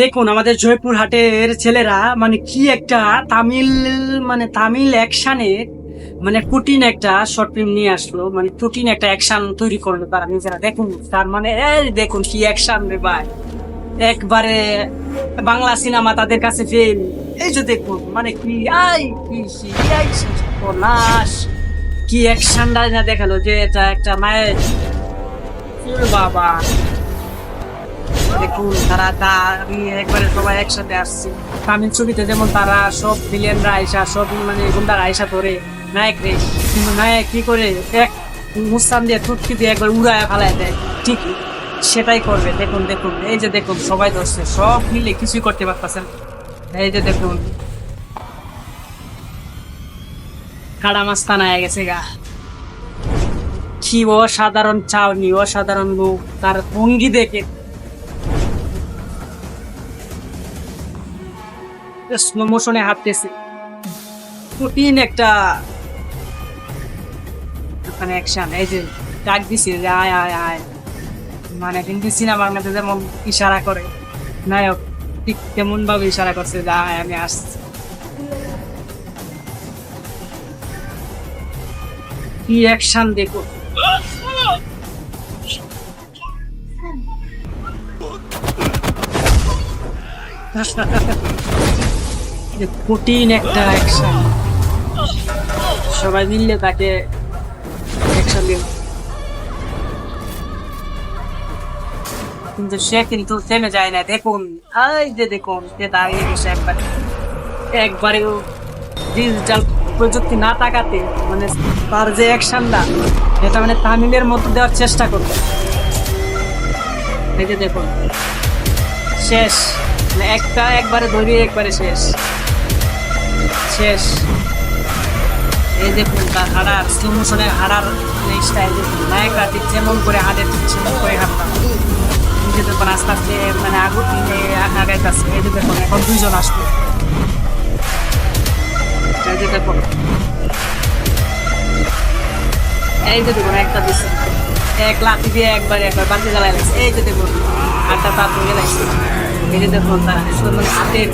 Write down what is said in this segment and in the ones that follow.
দেখুন, আমাদের জয়পুর হাটের ছেলেরা মানে কি একটা তামিল মানে তামিল অ্যাকশনের মানে কঠিন একটা শর্ট ফিল্ম নিয়ে আসলো। মানে কঠিন একটা অ্যাকশন তৈরি করল তারা নিজেরা। দেখুন, তার মানে এই দেখুন কি অ্যাকশন রে ভাই। একবারে বাংলা সিনেমা তাদের কাছে ফেল এই যে দেখুন মানে কি, আই, কি নাশ কি অ্যাকশনটা না দেখাল যে এটা একটা মায়ের বাবা। দেখুন, তারা আমি একবারে সবাই একসাথে আসছি। তামিল ছবিতে যেমন তারা সব ভিলেনরা আইসা, সব মানে গুন্ডারা আইসা ধরে, নায়ক রে। কিন্তু নায়ক কি করে, এক মুস্তান দিয়ে টুটকি দিয়ে একবার উড়ায় ফালায় দেয়। ঠিক সেটাই করবে। দেখুন দেখুন, এই যে দেখুন, সবাই ধরছে। সব মিলে কিছুই করতে পারতেছেন এই যে দেখুন, কাড়া মাস্তান আয় গেছে গা। কি অসাধারণ চাউনি, অসাধারণ লোক। তার ভঙ্গি দেখে স্লো মোশনে হাঁটতেছে। কঠিন একটা ওখানে অ্যাকশন এই যে ডাক দিছে যে, আয় আয় আয়। মানে হিন্দি সিনেমার মধ্যে যেমন ইশারা করে, নায়ক ঠিক তেমন ভাবে ইশারা করছে যে, আয়, আমি আসছি। কি অ্যাকশন দেখো। যে কঠিন একটা অ্যাকশন সবাই মিললে তাকে দিল কিন্তু সে কিন্তু থেমে যায় না, দেখুন। এই যে দেখুন, সে দাঁড়িয়ে গেছে একবারে। একবারেও ডিজিটাল প্রযুক্তি না তাকাতে মানে তার যে অ্যাকশনটা এটা মানে তামিলের মতো দেওয়ার চেষ্টা করবে। এই দেখুন, শেষ। মানে একটা একবারে ধরিয়ে একবারে শেষ। শেষ। এই দেখুন তার হাড়ার স্লো মোশনের হাড়ার স্টাইল দেখুন নায়করা ঠিক যেমন করে ঠিক সেমন করে হাঁটতাম নিজে দেখুন আস্তে আস্তে মানে আগু আগাইতেছে এই যে দেখুন, এখন দুইজন আসবে এই যে দেখুন। এই যে দেখুন, একটা দিচ্ছে এক লাঠি দিয়ে একবার একবার বাতি জ্বালাই লাগছে। এই যে দেখুন আটটা ধরে লাগছে যে দেখুন তার মানে হাতের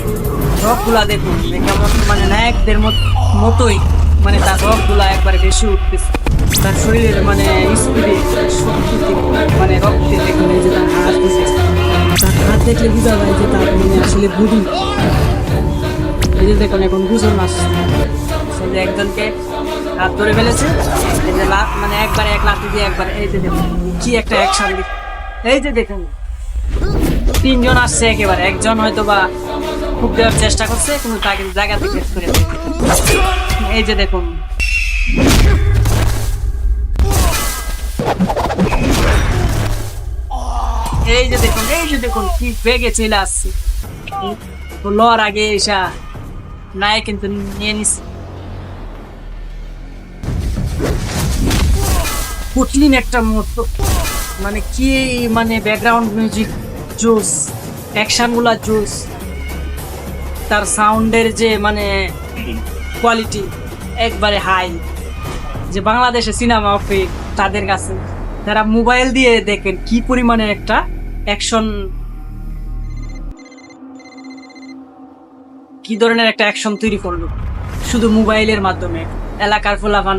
রকগুলা দেখুন কেমন মানে নায়কদের মত- মতোই মানে তার রকগুলা একবারে বেশি উঠতেছে। তার শরীরের মানে স্পিডে শক্তিতে মানে রক্তে দেখুন যে তার হাত তার হাত দেখলে বোঝা যায় যে তার মানে আসলে বুড়ি। দেখুন, এখন দুজন আসছে। সে যে একজনকে হাত ধরে ফেলেছে, এই মানে একবার এক লাঠি দিয়ে একবার এই যে দেখুন, কি একটা অ্যাকশন এই যে দেখুন। তিনজন আসছে একেবারে। একজন হয়তো বা খুব দেওয়ার চেষ্টা করছে, কিন্তু তাকে জায়গা থেকে করে এই যে দেখুন। এই যে দেখুন, এই যে দেখুন, কি বেগে চলে আসছে। লর আগে এসা নাই কিন্তু নিয়ে নিস কঠিন একটা মতো মানে কি মানে ব্যাকগ্রাউন্ড মিউজিক জোস অ্যাকশনগুলা জোস তার সাউন্ডের যে মানে কোয়ালিটি একবারে হাই যে বাংলাদেশে সিনেমা অফে তাদের কাছে, তারা মোবাইল দিয়ে দেখেন কি পরিমাণে একটা অ্যাকশন কি ধরনের একটা অ্যাকশন তৈরি করল? শুধু মোবাইলের মাধ্যমে, এলাকার ফোলাফান